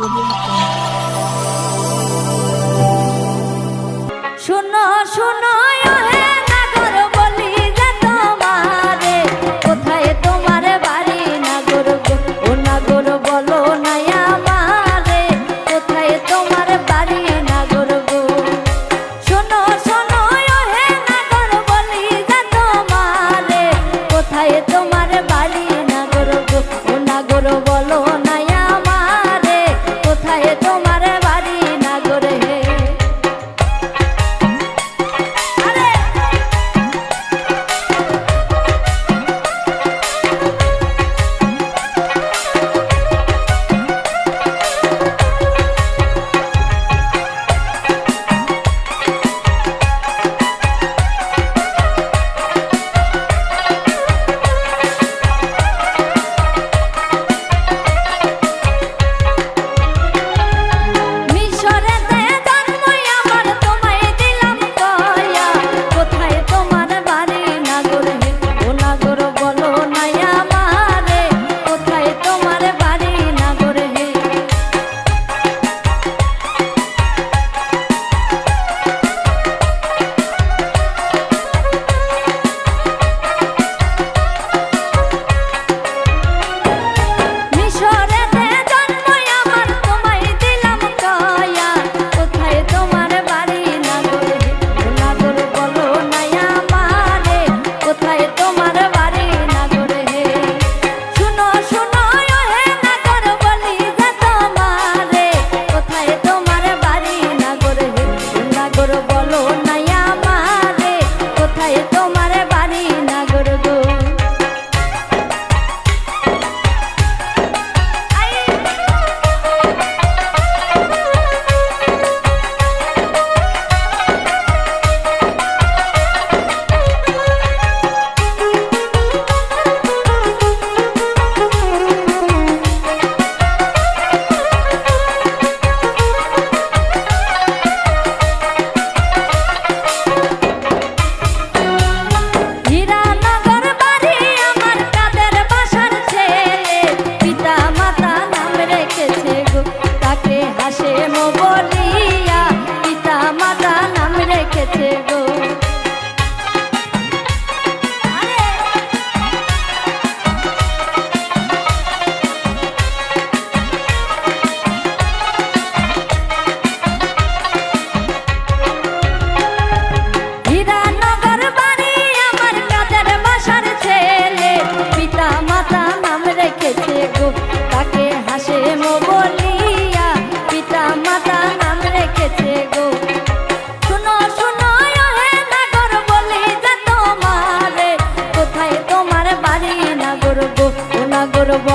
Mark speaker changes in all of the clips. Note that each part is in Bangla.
Speaker 1: Yeah.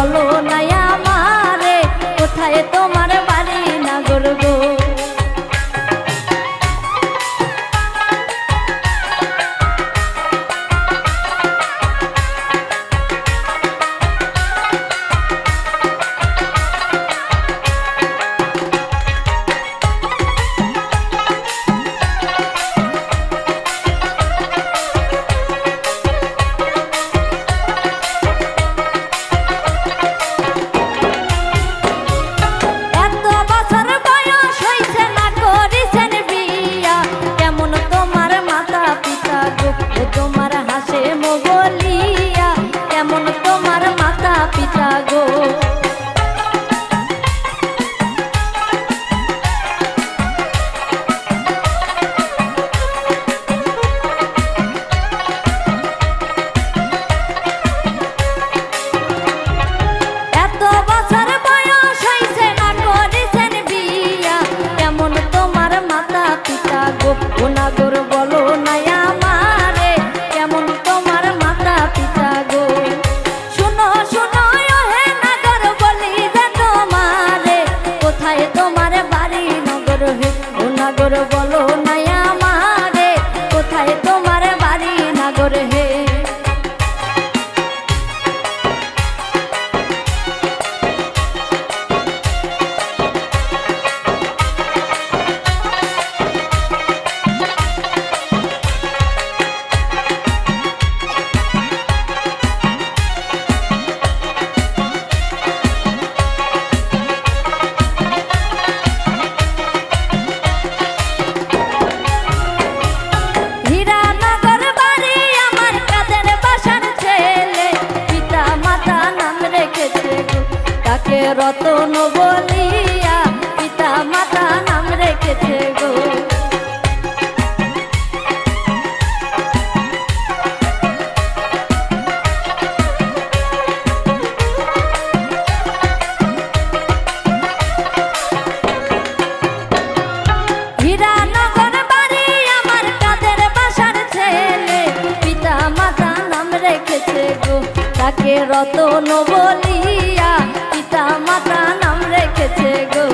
Speaker 1: বলো না আমারে কোথায় তোমার ও নাগর বলো রতন বলিয়া পিতা মাতা নাম রেখেছে গো। রতন বলিয়া মাতা নাম রেখেছে গো।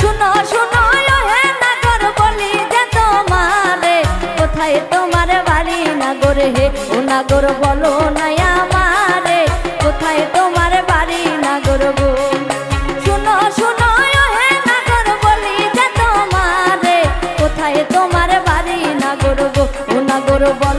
Speaker 1: শুনো শুনো হে নাগর বলি যে তোমারে, কোথায় তোমার বাড়ি নাগর হে? ও নাগর বলো না আমারে, কোথায় তোমার বাড়ি নাগর গো? শুনো শুনো হে নাগর বলি যে তোমারে, কোথায় তোমার বাড়ি নাগর গো? ও নাগর বলো